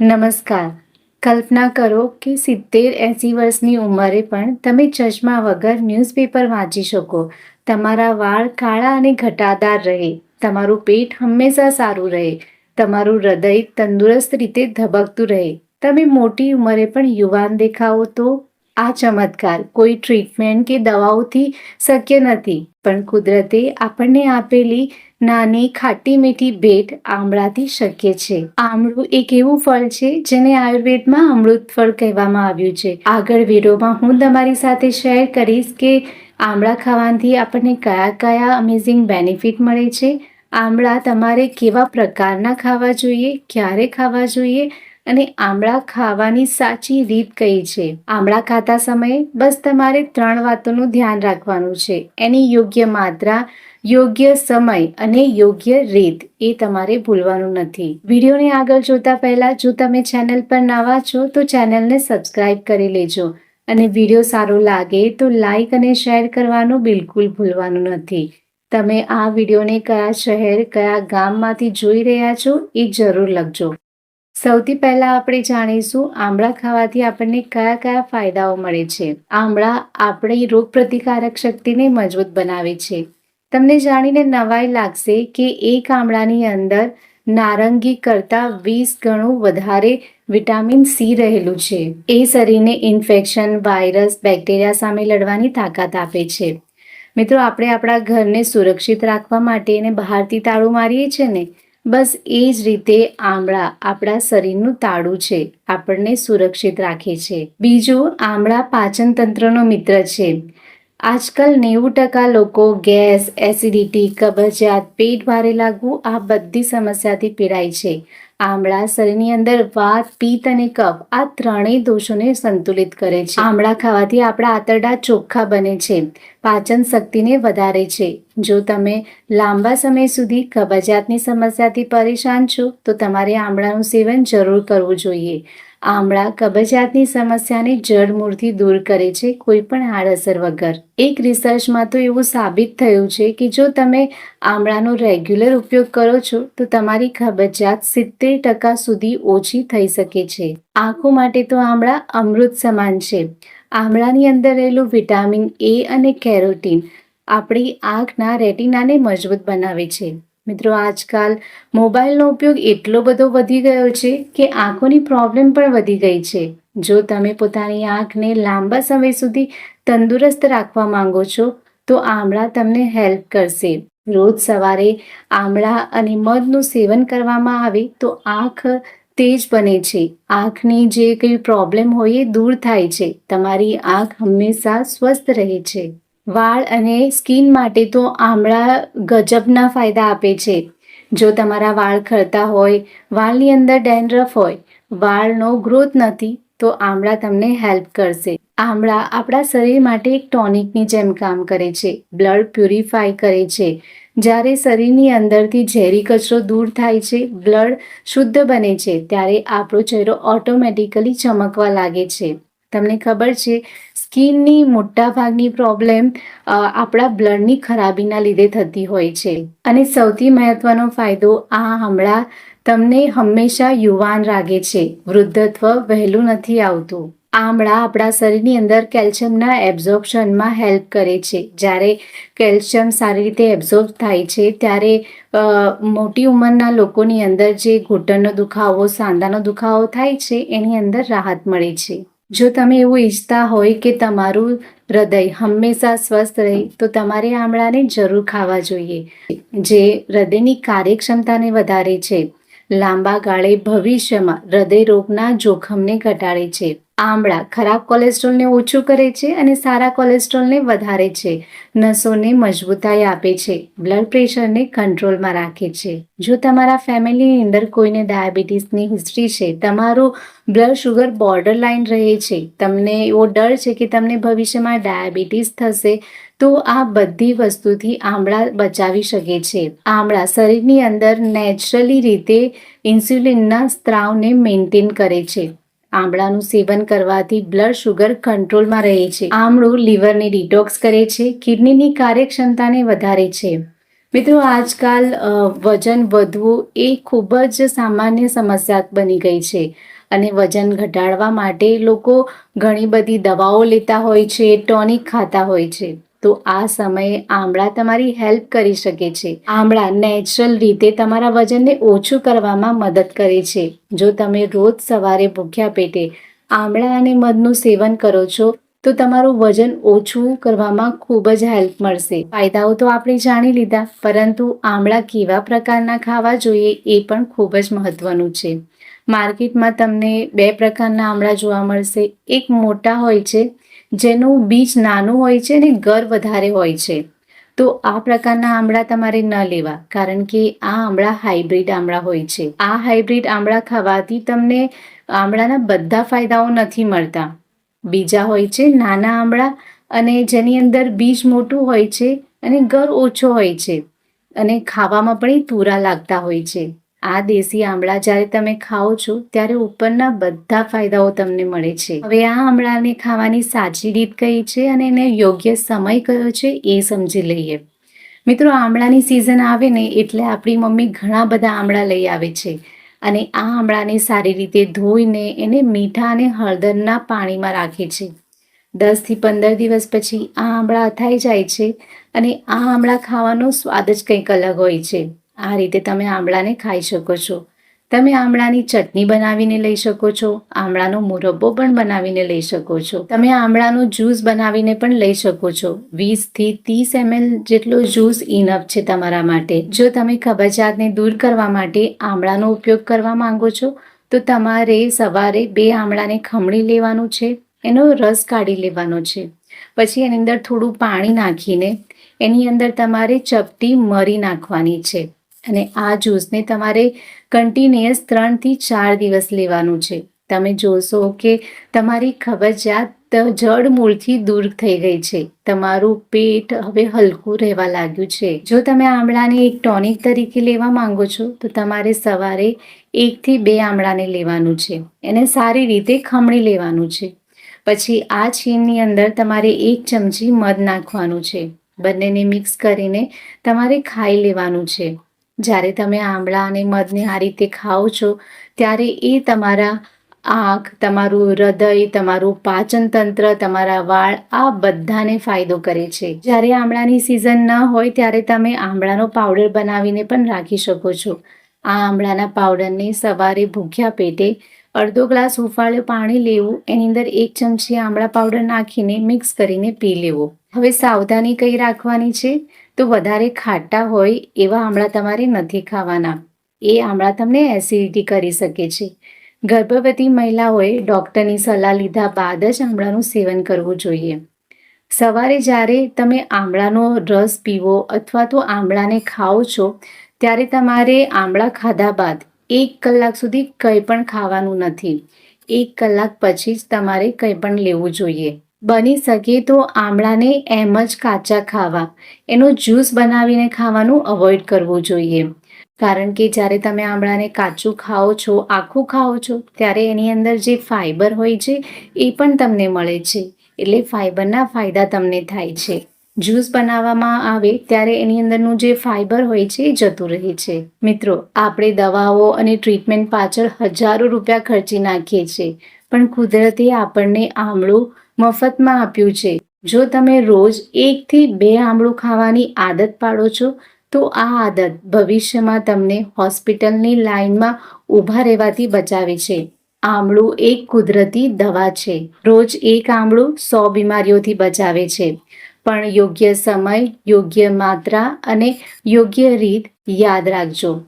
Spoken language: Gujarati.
નમસ્કાર. કલ્પના કરો કે સિત્તેર એંસી વર્ષની ઉંમરે પણ તમે ચશ્મા વગર ન્યૂઝપેપર વાંચી શકો. તમારા વાળ કાળા અને ઘટાદાર રહે. તમારું પેટ હંમેશા સારું રહે. તમારું હૃદય તંદુરસ્ત રીતે ધબકતું રહે. તમે મોટી ઉંમરે પણ યુવાન દેખાવો તો? આ ચમત્કાર કોઈ ટ્રીટમેન્ટ કે દવાઓથી શક્ય નથી. પણ કુદરતે આપણને આપેલી નાની ખાટી મીઠી ભેટ આમળાથી શક્ય છે. આમળું એક એવું ફળ છે જેને આયુર્વેદમાં અમૃત ફળ કહેવામાં આવ્યું છે. આગળ વિડીયોમાં હું તમારી સાથે શેર કરીશ કે આમળા ખાવાથી આપણને કયા કયા અમેઝિંગ બેનિફિટ મળે છે. આમળા તમારે કેવા પ્રકારના ખાવા જોઈએ, ક્યારે ખાવા જોઈએ અને આમળા ખાવાની સાચી રીત કઈ છે? આમળા ખાતા સમયે બસ તમારે ત્રણ વાતોનું ધ્યાન રાખવાનું છે. એની યોગ્ય માત્રા, યોગ્ય સમય અને યોગ્ય રીત એ તમારે ભૂલવાનું નથી. વિડીયોને આગળ જોતા પહેલા જો તમે ચેનલ પર નવા છો તો ચેનલને સબસ્ક્રાઇબ કરી લેજો અને વીડિયો સારો લાગે તો લાઈક અને શેર કરવાનું બિલકુલ ભૂલવાનું નથી. તમે આ વિડીયોને કયા શહેર, કયા ગામમાંથી જોઈ રહ્યા છો એ જરૂર લખજો. સૌથી પહેલા આપણે જાણીશું આમળા ખાવાથી આપણને કયા કયા ફાયદાઓ મળે છે. આમળા આપણી રોગ પ્રતિકારક શક્તિને મજબૂત બનાવે છે. તમને જાણીને નવાઈ લાગશે કે એક આમળાની અંદર નારંગી કરતાં વીસ ગણું વધારે વિટામિન સી રહેલું છે. એ શરીરને ઇન્ફેક્શન, વાયરસ, બેક્ટેરિયા સામે લડવાની તાકાત આપે છે. મિત્રો, આપણે આપણા ઘરને સુરક્ષિત રાખવા માટે એને બહારથી તાળું મારીએ છીએ ને? બસ એ જ રીતે આમળા આપણા શરીરનું તાળું છે, આપણને સુરક્ષિત રાખે છે. બીજું, આમળા પાચન તંત્રનો મિત્ર છે. આજકાલ નેવું ટકા લોકો ગેસ, એસિડિટી, કબજિયાત, પેટ ભારે લાગવું આ બધી સમસ્યાથી પીડાય છે. આમળા શરીરની અંદર વાત, પિત્ત અને કફ, આ ત્રણેય દોષોને સંતુલિત કરે છે. આમળા ખાવાથી આપણા આંતરડા ચોખ્ખા બને છે. પાચન શક્તિને વધારે છે. જો તમે લાંબા સમય સુધી કબજિયાતની સમસ્યાથી પરેશાન છો, તો તમારે આમળાનું સેવન જરૂર કરવું જોઈએ. આમળા કબજિયાતની સમસ્યાને જડમૂળથી દૂર કરે છે કોઈ પણ આડઅસર વગર. એક રિસર્ચમાં તો એવું સાબિત થયું છે કે જો તમે આમળાનો રેગ્યુલર ઉપયોગ કરો છો, તો તમારી કબજિયાત સિત્તેર ટકા સુધી ઓછી થઈ શકે છે. આંખો માટે તો આમળા અમૃત સમાન છે. આમળાની અંદર રહેલું વિટામિન એ અને કેરોટીન આપણી આંખના રેટિનાને મજબૂત બનાવે છે. મિત્રો, આજકાલ મોબાઈલનો ઉપયોગ એટલો બધો વધી ગયો છે કે આંખોની પ્રોબ્લેમ પણ વધી ગઈ છે. જો તમે પોતાની આંખને લાંબા સમય સુધી તંદુરસ્ત રાખવા માંગો છો, તો આમળા તમને હેલ્પ કરશે. રોજ સવારે આમળા અને મધનું સેવન કરવામાં આવે તો આંખ તેજ બને છે. આંખની જે કંઈ પ્રોબ્લેમ હોય એ દૂર થાય છે. તમારી આંખ હંમેશા સ્વસ્થ રહે છે. વાળ અને સ્કિન માટે તો આમળા ગજબના ફાયદા આપે છે. જો તમારા વાળ ખરતા હોય, વાળની અંદર ડેન્ડ્રફ હોય, વાળનો ગ્રોથ નથી, તો આમળા તમને હેલ્પ કરશે. આમળા આપણા શરીર માટે એક ટોનિકની જેમ કામ કરે છે. બ્લડ પ્યુરિફાય કરે છે. જ્યારે શરીરની અંદરથી ઝેરી કચરો દૂર થાય છે, બ્લડ શુદ્ધ બને છે, ત્યારે આપણો ચહેરો ઓટોમેટિકલી ચમકવા લાગે છે. તમને ખબર છે, સ્કિનની મોટાભાગની પ્રોબ્લેમ આપણા બ્લડની ખરાબીના લીધે થતી હોય છે. અને સૌથી મહત્વનો ફાયદો આ હમણાં તમને હંમેશા યુવાન રાગે છે. વૃદ્ધત્વ વહેલું નથી આવતું. આમળા આપણા શરીરની અંદર કેલ્શિયમના એબ્ઝોર્પ્શનમાં હેલ્પ કરે છે. જ્યારે કેલ્શિયમ સારી રીતે એબ્ઝોર્બ થાય છે, ત્યારે મોટી ઉંમરના લોકોની અંદર જે ઘૂંટણનો દુખાવો, સાંધાનો દુખાવો થાય છે, એની અંદર રાહત મળે છે. જો તમે એવું ઈચ્છતા હોય કે તમારું હૃદય હંમેશા સ્વસ્થ રહે, તો તમારે આમળાને જરૂર ખાવા જોઈએ. જે હૃદયની કાર્યક્ષમતાને વધારે છે. લાંબા ગાળે ભવિષ્યમાં હૃદય રોગના જોખમને ઘટાડે છે. આમળા ખરાબ કોલેસ્ટ્રોલને ઓછું કરે છે અને સારા કોલેસ્ટ્રોલને વધારે છે. નસોને મજબૂતાઈ આપે છે. બ્લડ પ્રેશરને કંટ્રોલમાં રાખે છે. જો તમારા ફેમિલીની અંદર કોઈને ડાયાબિટીસની હિસ્ટ્રી છે, તમારું બ્લડ શુગર બોર્ડર લાઇન રહે છે, તમને એવો ડર છે કે તમને ભવિષ્યમાં ડાયાબિટીસ થશે, તો આ બધી વસ્તુથી આમળા બચાવી શકે છે. આમળા શરીરની અંદર નેચરલી રીતે ઇન્સ્યુલિનના સ્ત્રાવને મેન્ટેન કરે છે. આમળાનું સેવન કરવાથી બ્લડ શુગર કંટ્રોલમાં રહે છે. આમળું લીવરને ડિટોક્સ કરે છે કિડનીની કાર્યક્ષમતાને વધારે છે. મિત્રો, આજકાલ વજન વધવું એ ખૂબ જ સામાન્ય સમસ્યા બની ગઈ છે અને વજન ઘટાડવા માટે લોકો ઘણી બધી દવાઓ લેતા હોય છે, ટોનિક ખાતા હોય છે. તો આ સમયે આમળા તમારી હેલ્પ કરી શકે છે. આમળા નેચરલ રીતે તમારા વજનને ઓછું કરવામાં મદદ કરે છે. જો તમે રોજ સવારે ભૂખ્યા પેટે આમળા અને મધનું સેવન કરો છો, તો તમારું વજન ઓછું કરવામાં ખૂબ જ હેલ્પ મળશે. ફાયદાઓ તો આપણે જાણી લીધા, પરંતુ આમળા કેવા પ્રકારના ખાવા જોઈએ એ પણ ખૂબ જ મહત્વનું છે. માર્કેટમાં તમને બે પ્રકારના આમળા જોવા મળશે. એક મોટા હોય છે જેનું બીજ નાનું હોય છે અને ગર વધારે હોય છે. તો આ પ્રકારના આમળા તમારે ન લેવા, કારણ કે આ આમળા હાઇબ્રિડ આમળા હોય છે. આ હાઇબ્રિડ આમળા ખાવાથી તમને આમળાના બધા ફાયદાઓ નથી મળતા. બીજા હોય છે નાના આમળા અને જેની અંદર બીજ મોટું હોય છે અને ગર ઓછો હોય છે અને ખાવામાં પણ એ તુરા લાગતા હોય છે. આ દેશી આમળા જ્યારે તમે ખાઓ છો, ત્યારે ઉપરના બધા ફાયદાઓ તમને મળે છે. હવે આ આમળાને ખાવાની સાચી રીત કઈ છે અને એને યોગ્ય સમય કયો છે એ સમજી લઈએ. મિત્રો, આમળાની સિઝન આવે ને એટલે આપણી મમ્મી ઘણા બધા આમળા લઈ આવે છે અને આ આમળાને સારી રીતે ધોઈને એને મીઠા અને હળદરના પાણીમાં રાખે છે. દસથી પંદર દિવસ પછી આ આમળા અથાઈ જાય છે અને આ આમળા ખાવાનો સ્વાદ જ કંઈક અલગ હોય છે. આ રીતે તમે આમળાને ખાઈ શકો છો. તમે આમળાની ચટણી બનાવીને લઈ શકો છો, આમળાનો મુરબ્બો પણ બનાવીને લઈ શકો છો. તમે આમળાનો જ્યુસ બનાવીને પણ લઈ શકો છો. વીસથી ત્રીસ એમએલ જેટલો જ્યુસ ઇનફ છે તમારા માટે. જો તમે કબજિયાતને દૂર કરવા માટે આમળાનો ઉપયોગ કરવા માંગો છો, તો તમારે સવારે બે આમળાને ખમણી લેવાનું છે, એનો રસ કાઢી લેવાનો છે. પછી એની અંદર થોડું પાણી નાખીને એની અંદર તમારે ચપટી મરી નાખવાની છે. અને આ જ્યુસને તમારે કન્ટિન્યુઅસ ત્રણથી ચાર દિવસ લેવાનું છે. તમે જોશો કે તમારી ખબજિયાત જડ મૂળથી દૂર થઈ ગઈ છે. તમારું પેટ હવે હલકું રહેવા લાગ્યું છે. જો તમે આમળાને એક ટોનિક તરીકે લેવા માંગો છો, તો તમારે સવારે એકથી બે આમળાને લેવાનું છે. એને સારી રીતે ખમણી લેવાનું છે. પછી આ છીણની અંદર તમારે એક ચમચી મધ નાખવાનું છે. બંનેને મિક્સ કરીને તમારે ખાઈ લેવાનું છે. જ્યારે તમે આંબળા અને મધને આ રીતે ખાઓ છો, ત્યારે એ તમારા આંખ, તમારું હૃદય, તમારું પાચન તંત્ર તમારા વાળ, આ બધાને ફાયદો કરે છે. જ્યારે આંબળાની સિઝન ન હોય, ત્યારે તમે આંબળાનો પાવડર બનાવીને પણ રાખી શકો છો. આ આંબળાના પાવડરને સવારે ભૂખ્યા પેટે અડધો ગ્લાસ હુફાળ્યું પાણી લેવું, એની અંદર એક ચમચી આંબળા પાવડર નાખીને મિક્સ કરીને પી લેવો. હવે સાવધાની કઈ રાખવાની છે? તો વધારે ખાટા હોય એવા આમળા તમારે નથી ખાવાના. એ આમળા તમને એસિડિટી કરી શકે છે. ગર્ભવતી મહિલાઓએ ડૉક્ટરની સલાહ લીધા બાદ જ આમળાનું સેવન કરવું જોઈએ. સવારે જ્યારે તમે આમળાનો રસ પીવો અથવા તો આમળાને ખાઓ છો, ત્યારે તમારે આમળા ખાધા બાદ એક કલાક સુધી કંઈ પણ ખાવાનું નથી. એક કલાક પછી જ તમારે કંઈ પણ લેવું જોઈએ. બની શકે તો આમળાને એમ જ કાચા ખાવા. એનો જ્યુસ બનાવીને ખાવાનું અવોઇડ કરવું જોઈએ. કારણ કે જ્યારે તમે આમળાને કાચું ખાઓ છો, આખું ખાઓ છો, ત્યારે એની અંદર જે ફાઈબર હોય છે, એ પણ તમને મળે છે. એટલે ફાઈબરના ફાયદા તમને થાય છે. જ્યુસ બનાવવામાં આવે ત્યારે એની અંદરનું જે ફાઈબર હોય છે, એ જતું રહે છે. મિત્રો, આપણે દવાઓ અને ટ્રીટમેન્ટ પાછળ હજારો રૂપિયા ખર્ચી નાખીએ છીએ. પણ કુદરતે આપણને આમળું મફતમાં આપ્યું છે. જો તમે રોજ એકથી બે આમળું ખાવાની આદત પાડો છો, તો આ આદત ભવિષ્યમાં તમને હોસ્પિટલની લાઇનમાં ઊભા રહેવાથી બચાવે છે. આમળું એક કુદરતી દવા છે. રોજ એક આમળું સો બીમારીઓથી બચાવે છે. પણ યોગ્ય સમય, યોગ્ય માત્રા અને યોગ્ય રીત યાદ રાખજો.